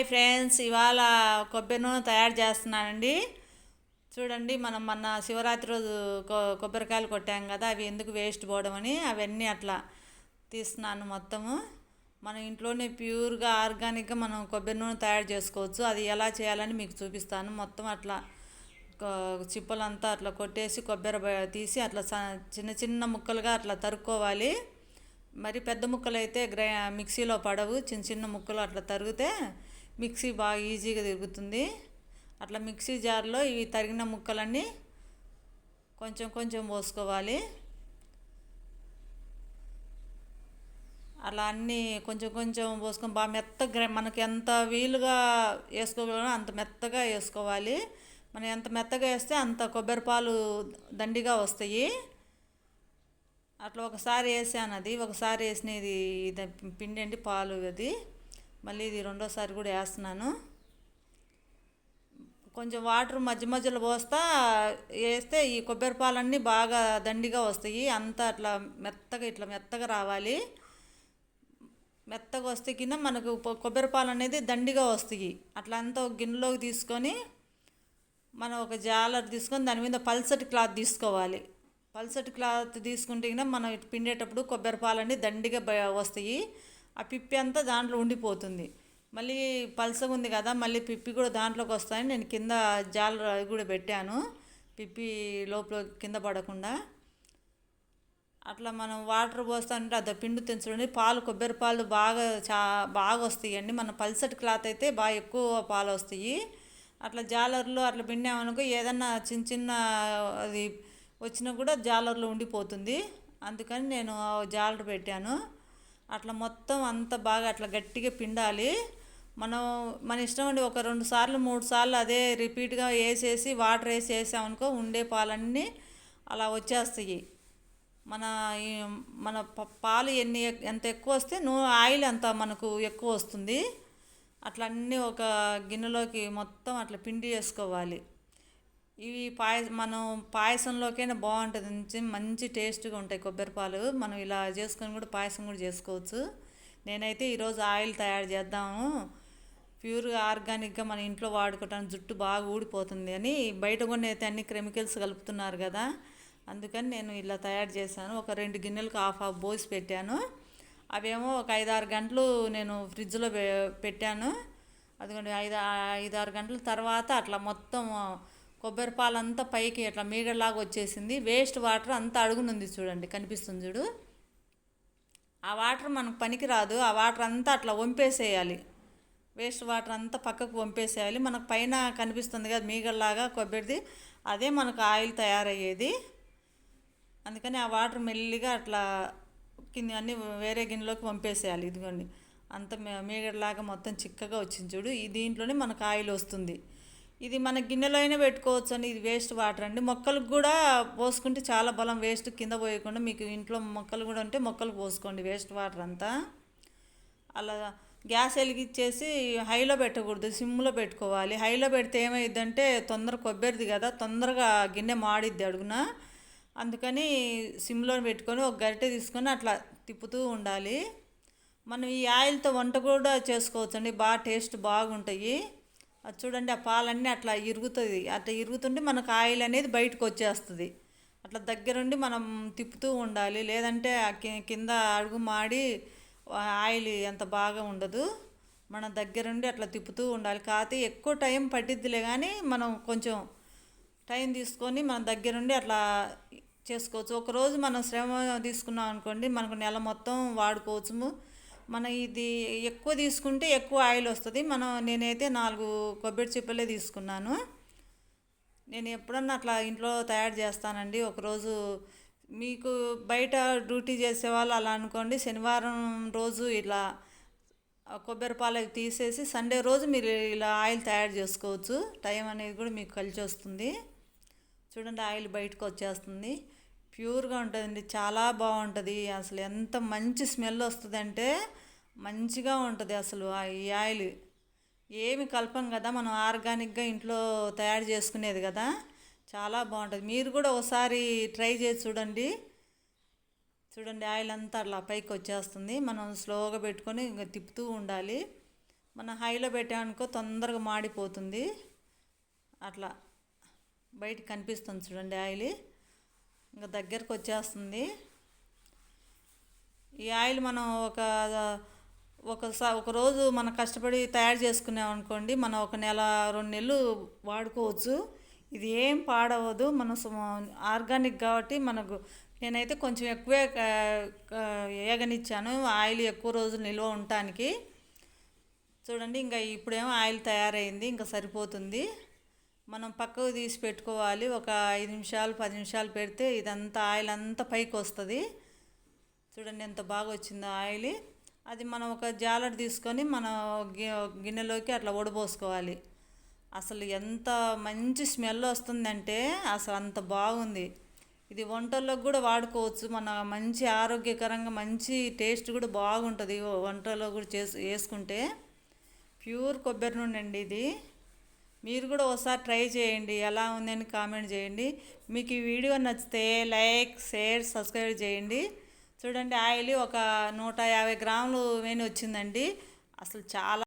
Hi friends ఇవాళ కొబ్బరి నూనె తయారు చేస్తున్నానండి. చూడండి మనం మొన్న శివరాత్రి రోజు కొ- కొబ్బరికాయలు కొట్టాం కదా అవి ఎందుకు వేస్ట్ పోవడం అని అవన్నీ అట్లా తీస్తున్నాను మొత్తము. మనం ఇంట్లోనే ప్యూర్గా ఆర్గానిక్గా మనం కొబ్బరి నూనె తయారు చేసుకోవచ్చు. అది ఎలా చేయాలని మీకు చూపిస్తాను. మొత్తం అట్లా చిప్పలంతా అట్లా కొట్టేసి కొబ్బరి తీసి అట్లా చిన్న చిన్న ముక్కలుగా అట్లా తరుక్కోవాలి. మరి పెద్ద ముక్కలు అయితే గ్రై మిక్సీలో పడవు. చిన్న చిన్న ముక్కలు అట్లా తరిగితే మిక్సీ బాగా ఈజీగా తిరుగుతుంది. అట్లా మిక్సీ జార్లో ఇవి తరిగిన ముక్కలన్నీ కొంచెం కొంచెం పోసుకోవాలి. అలా అన్నీ కొంచెం కొంచెం పోసుకొని బాగా మెత్తగా గ్రై- మనకి ఎంత వీలుగా వేసుకోగలమో అంత మెత్తగా వేసుకోవాలి. మనం ఎంత మెత్తగా వేస్తే అంత కొబ్బరి పాలు దండిగా వస్తాయి. అట్లా ఒకసారి వేసాను అది ఒకసారి వేసినది ఇది పిండి అండి పాలు అది. మళ్ళీ ఇది రెండోసారి కూడా వేస్తున్నాను. కొంచెం వాటర్ మధ్య మధ్యలో పోస్తా వేస్తే ఈ కొబ్బరి పాలన్నీ బాగా దండిగా వస్తాయి. అంతా అట్లా మెత్తగా ఇట్లా మెత్తగా రావాలి. మెత్తగా వస్తే కింద మనకు కొబ్బరి పాలు అనేది దండిగా వస్తాయి. అట్లా అంతా ఒక గిన్నెలోకి తీసుకొని మనం ఒక జాలర్ తీసుకొని దాని మీద పల్సటి క్లాత్ తీసుకోవాలి. పల్సటి క్లాత్ తీసుకుంటే కింద మనం ఇటు పిండేటప్పుడు కొబ్బరి పాలన్నీ దండిగా వస్తాయి. ఆ పిప్పి అంతా దాంట్లో ఉండిపోతుంది. మళ్ళీ పల్సగా ఉంది కదా మళ్ళీ పిప్పి కూడా దాంట్లోకి వస్తాయని నేను కింద జాలర్ అది కూడా పెట్టాను. పిప్పి లోపల కింద పడకుండా. అట్లా మనం వాటర్ పోస్తానంటే అది పిండి తెంచండి పాలు కొబ్బరి పాలు బాగా చా బాగా వస్తాయండి. మన పల్సటి క్లాత్ అయితే బాగా ఎక్కువ పాలు వస్తాయి. అట్లా జాలర్లు అట్లా పిండామనుకో ఏదన్నా చిన్న చిన్న అది వచ్చినా కూడా జాలర్లో ఉండిపోతుంది. అందుకని నేను ఆ జాలర్ పెట్టాను. అట్లా మొత్తం అంత బాగా అట్లా గట్టిగా పిండాలి. మనం మన ఇష్టం అండి ఒక రెండు సార్లు మూడు సార్లు అదే రిపీట్గా వేసేసి వాటర్ వేసి వేసామనుకో ఉండే పాలన్నీ అలా వచ్చేస్తాయి. మన మన పాలు ఎన్ని ఎంత ఎక్కువ వస్తే నూ ఆయిల్ అంత మనకు ఎక్కువ వస్తుంది. అట్లా అన్నీ ఒక గిన్నెలోకి మొత్తం అట్లా పిండి చేసుకోవాలి ఇవి పాయ మనం పాయసంలోకైనా బాగుంటుంది. మంచి మంచి టేస్ట్గా ఉంటాయి కొబ్బరి పాలు. మనం ఇలా చేసుకొని కూడా పాయసం కూడా చేసుకోవచ్చు. నేనైతే ఈరోజు ఆయిల్ తయారు చేద్దాము. ప్యూర్ ఆర్గానిక్గా మన ఇంట్లో వాడుకోవటానికి జుట్టు బాగా ఊడిపోతుంది అని బయట కొన్ని అయితే అన్ని కెమికల్స్ కలుపుతున్నారు కదా. అందుకని నేను ఇలా తయారు చేశాను. ఒక రెండు గిన్నెలకు హాఫ్ హాఫ్ బోసి పెట్టాను. అవేమో ఒక ఐదారు గంటలు నేను ఫ్రిడ్జ్లో పె- పెట్టాను. అదిగోండి ఐదు ఐదారు గంటల తర్వాత అట్లా మొత్తం కొబ్బరి పాలంతా పైకి అట్లా మీగడలాగా వచ్చేసింది. వేస్ట్ వాటర్ అంతా అడుగునుంది చూడండి కనిపిస్తుంది చూడు. ఆ వాటర్ మనకు పనికిరాదు ఆ వాటర్ అంతా అట్లా వంపేసేయాలి. వేస్ట్ వాటర్ అంతా పక్కకు వంపేసేయాలి. మనకు పైన కనిపిస్తుంది కదా మీగడలాగా కొబ్బరిది అదే మనకు ఆయిల్ తయారయ్యేది. అందుకని ఆ వాటర్ మెల్లిగా అట్లా కింద అన్ని వేరే గిన్నెలోకి పంపేసేయాలి ఇదిగోండి అంత మీగడలాగా మొత్తం చిక్కగా వచ్చింది చూడు. ఈ దీంట్లోనే మనకు ఆయిల్ వస్తుంది. ఇది మన గిన్నెలో అయినా పెట్టుకోవచ్చు అని ఇది వేస్ట్ వాటర్ అండి. మొక్కలకు కూడా పోసుకుంటే చాలా బలం వేస్ట్ కింద పోయకుండా మీకు ఇంట్లో మొక్కలు కూడా ఉంటే మొక్కలు పోసుకోండి వేస్ట్ వాటర్ అంతా. అలా గ్యాస్ వెలిగించేసి హైలో పెట్టకూడదు సిమ్లో పెట్టుకోవాలి. హైలో పెడితే ఏమైందంటే తొందర కొబ్బరిది కదా తొందరగా గిన్నె మాడిద్ది అడుగున. అందుకని సిమ్లో పెట్టుకొని ఒక గరిటె తీసుకొని అట్లా తిప్పుతూ ఉండాలి. మనం ఈ ఆయిల్తో వంట కూడా చేసుకోవచ్చండి. బాగా టేస్ట్ బాగుంటాయి. అది చూడండి ఆ పాలన్నీ అట్లా ఇరుగుతుంది. అట్లా ఇరుగుతుంటే మనకు ఆయిల్ అనేది బయటకు వచ్చేస్తుంది. అట్లా దగ్గరుండి మనం తిప్పుతూ ఉండాలి. లేదంటే ఆ కింద అడుగు మాడి ఆయిల్ ఎంత బాగా ఉండదు. మన దగ్గరుండి అట్లా తిప్పుతూ ఉండాలి. కాకపోతే ఎక్కువ టైం పట్టిద్దిలే కానీ మనం కొంచెం టైం తీసుకొని మన దగ్గరుండి అట్లా చేసుకోవచ్చు. ఒకరోజు మనం శ్రమ తీసుకున్నాం అనుకోండి మనకు నెల మొత్తం వాడుకోవచ్చు మన ఇది ఎక్కువ తీసుకుంటే ఎక్కువ ఆయిల్ వస్తుంది. మనం నేనైతే నాలుగు కొబ్బరి చిప్పలే తీసుకున్నాను. నేను ఎప్పుడన్నా అట్లా ఇంట్లో తయారు చేస్తానండి. ఒకరోజు మీకు బయట డ్యూటీ చేసే వాళ్ళు అలా అనుకోండి. శనివారం రోజు ఇలా కొబ్బరి పాలు తీసేసి సండే రోజు మీరు ఇలా ఆయిల్ తయారు చేసుకోవచ్చు. టైం అనేది కూడా మీకు కలిసి వస్తుంది. చూడండి ఆయిల్ బయటకు వచ్చేస్తుంది. ప్యూర్గా ఉంటుందండి. చాలా బాగుంటుంది. అసలు ఎంత మంచి స్మెల్ వస్తుందంటే మంచిగా ఉంటుంది అసలు ఆ ఈ ఆయిల్. ఏమి కలపం కదా మనం ఆర్గానిక్గా ఇంట్లో తయారు చేసుకునేది కదా. చాలా బాగుంటుంది. మీరు కూడా ఒకసారి ట్రై చేసి చూడండి. చూడండి ఆయిల్ అంతా అట్లా పైకి వచ్చేస్తుంది. మనం స్లోగా పెట్టుకొని ఇంకా తిప్పుతూ ఉండాలి. మన హైలో పెట్టామనుకో తొందరగా మాడిపోతుంది. అట్లా బయట కనిపిస్తుంది చూడండి ఆయిల్. ఇంకా దగ్గరకు వచ్చేస్తుంది. ఈ ఆయిల్ మనం ఒక ఒకసారి ఒకరోజు మనం కష్టపడి తయారు చేసుకున్నాం అనుకోండి మనం ఒక నెల రెండు నెలలు వాడుకోవచ్చు. ఇది ఏం పాడవదు. మనం ఆర్గానిక్ కాబట్టి మనకు నేనైతే కొంచెం ఎక్కువే వేగనిచ్చాను ఆయిల్ ఎక్కువ రోజులు నిల్వ ఉండటానికి. చూడండి ఇంకా ఇప్పుడేమో ఆయిల్ తయారైంది ఇంకా సరిపోతుంది. మనం పక్కకు తీసి పెట్టుకోవాలి. ఒక ఐదు నిమిషాలు పది నిమిషాలు పెడితే ఇదంతా ఆయిల్ అంతా పైకి వస్తుంది. చూడండి ఎంత బాగా వచ్చిందో ఆయిల్. అది మనం ఒక జాలర్ తీసుకొని మన గి- గిన్నెలోకి అట్లా వడబోసుకోవాలి అసలు ఎంత మంచి స్మెల్ వస్తుందంటే అసలు అంత బాగుంది. ఇది వంటల్లోకి కూడా వాడుకోవచ్చు. మన మంచి ఆరోగ్యకరంగా మంచి టేస్ట్ కూడా బాగుంటుంది. వంటలో కూడా చేసి వేసుకుంటే. ప్యూర్ కొబ్బరి నూనె అండి ఇది. మీరు కూడా ఒకసారి ట్రై చేయండి ఎలా ఉందని కామెంట్ చేయండి. మీకు ఈ వీడియో నచ్చితే లైక్ షేర్ సబ్స్క్రైబ్ చేయండి. చూడండి ఆయిల్ ఒక నూట యాభై గ్రాములు వేని వచ్చిందండి. అసలు చాలా